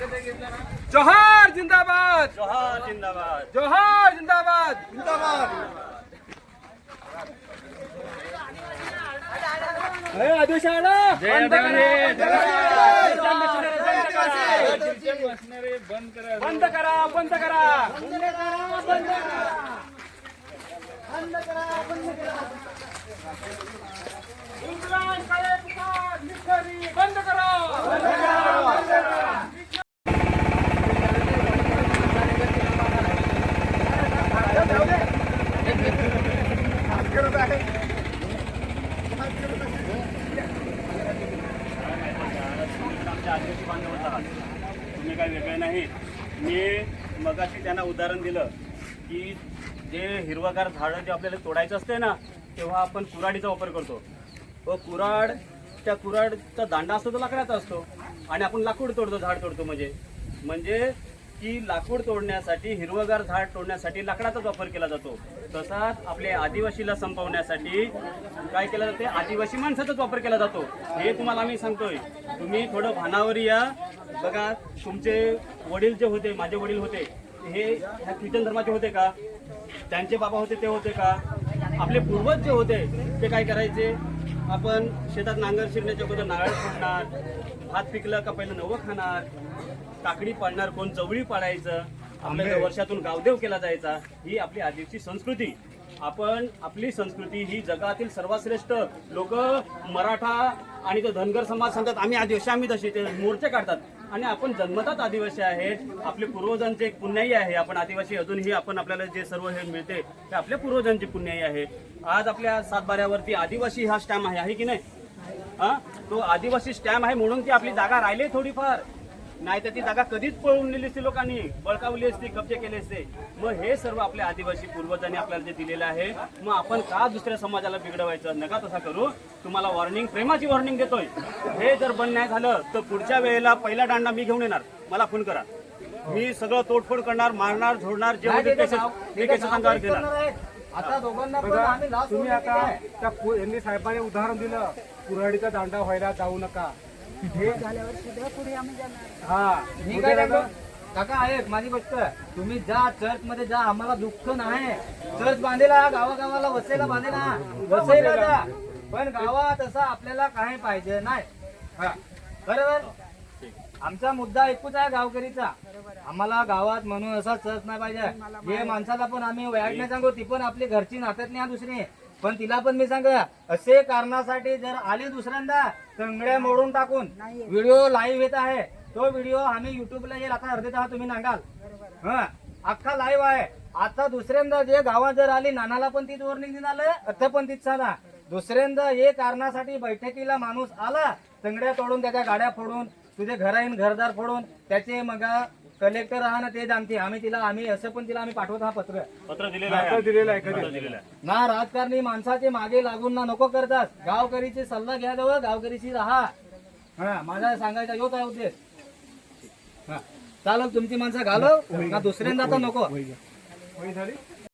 जोहार जिंदाबाद! जोहार जिंदाबाद! जोहार जिंदाबाद! जिंदाबाद आदेश आला! बंद करा! बंद करा बंद करा! इम्रान काळे तुकार निखरी आमच्या आदिवासी बांधवच आहात तुम्ही काय वेगळे नाही. मी मगाशी त्यांना उदाहरण दिलं की जे हिरवगार झाडं जे आपल्याला तोडायचं असते ना तेव्हा आपण कुराडीचा वापर करतो. व कुराड त्या कुराडचा दांडा असतो तो लाकडाचा असतो. आणि आपण लाकूड तोडतो झाड तोडतो म्हणजे. म्हणजे की लाकूड तोडण्यासाठी हिरवगार झाड तोडण्यासाठी लाकडाचाच वापर केला जातो. तसाच आपले आदिवासीला संपवण्यासाठी काय केलं जाते? आदिवासी माणसाचाच वापर केला जातो. हे तुम्हाला आम्ही सांगतोय. तुम्ही थोडं भानावर या. बघा तुमचे वडील जे होते माझे वडील होते हे ह्या ख्रिश्चन धर्माचे होते का? त्यांचे बाबा होते ते होते का? आपले पूर्वज जे होते ते काय करायचे? आपण शेतात नांगर शिरण्याच्या अगोदर नारळ फोडणार भात पिकलं का पहिलं नवं खाणार काकडी पाडणार कोण चवळी पाडायचं आपल्याकडे वर्षातून गावदेव केला जायचा ही आपली आदिवासी संस्कृती. आपण आपली संस्कृती ही जगातील सर्वात श्रेष्ठ लोक मराठा आणि तो धनगर समाज सांगतात आम्ही आदिवासी आम्ही तसे ते मोर्चे काढतात. आणि आपण जन्मतात आदिवासी आहेत आपले पूर्वजांचे एक पुण्याई आहे आपण आदिवासी अजूनही आपण आपल्याला जे सर्व हे मिळते ते आपल्या पूर्वजांची पुण्याई आहे. आज आपल्या सातबाऱ्यावरती आदिवासी हा स्टॅम्प आहे आहे की नाही? हा? तो आदिवासी स्टॅम्प आहे म्हणून ती आपली जागा राहिली थोडीफार. नाही तर ती जागा कधीच पळवून नेली असती लोकांनी. बळकावली असती कब्जे केले असते. मग हे सर्व आपल्या आदिवासी पूर्वजांनी आपल्याला जे दिलेलं आहे मग आपण का दुसऱ्या समाजाला बिघडवायचं? नका तसा करू. तुम्हाला वॉर्निंग प्रेमाची वॉर्निंग देतोय. हे जर बंद नाही झालं तर पुढच्या वेळेला पहिला दांडा मी घेऊन येणार. मला फोन करा. मी सगळं तोडफोड करणार मारणार झोडणार जे अंगावर घेणार. आता दोघांना पण आम्ही लाच तुम्ही आता. त्या यांनी साहेबांनी उदाहरण दिलं. कुऱ्हाडीचा दांडा व्हायला जाऊ नका. मी काय काका आहेत माझी गोष्ट. तुम्ही जा चर्च मध्ये जा आम्हाला दुःख नाही. चर्च बांधेला गावागावाला वसईला बांधेला वसईला जा. पण गावात असं आपल्याला काही पाहिजे नाही. हा. बरोबर आमचा मुद्दा एकूच आहे गावकरीचा. आम्हाला गावात म्हणून असा चर्च नाही पाहिजे. हे माणसाला पण आम्ही वयात नाही सांगू. ती पण आपली घरची नात्यात नाही दुसरी. पण तिला पण मी सांग असे कारणासाठी जर आली दुसऱ्यांदा तंगड्या मोडून टाकून. व्हिडिओ लाईव्ह येत आहे. तो व्हिडिओ आम्ही युट्यूबला येईल आता अर्धे तास तुम्ही सांगाल. हा अख्खा लाईव्ह आहे. आता दुसऱ्यांदा जे गावात जर आली नानाला पण तीच वॉर्निंग देणार अर्थ पण तीच सांगा. दुसऱ्यांदा हे कारणासाठी बैठकीला माणूस आला तंगड्या तोडून त्याच्या गाड्या फोडून तुझे घराईन घरदार फोडून त्याचे मग कलेक्टर आहा ना ते जाणते. आम्ही तिला आम्ही असं पण तिला आम्ही पाठवत हा पत्र. पत्र दिलेलं आहे. दिलेलं आहे पत्र दिलेलं आहे. ना राजकारणी माणसाचे मागे लागून ना नको करतात. गावकरीचे सल्ला घ्या जवळ गावकरीची राहा. हा माझा सांगायचा योच आहे उद्देश. हा. चालेल तुमची माणसं घालव. ना दुसऱ्यांदा तर नको.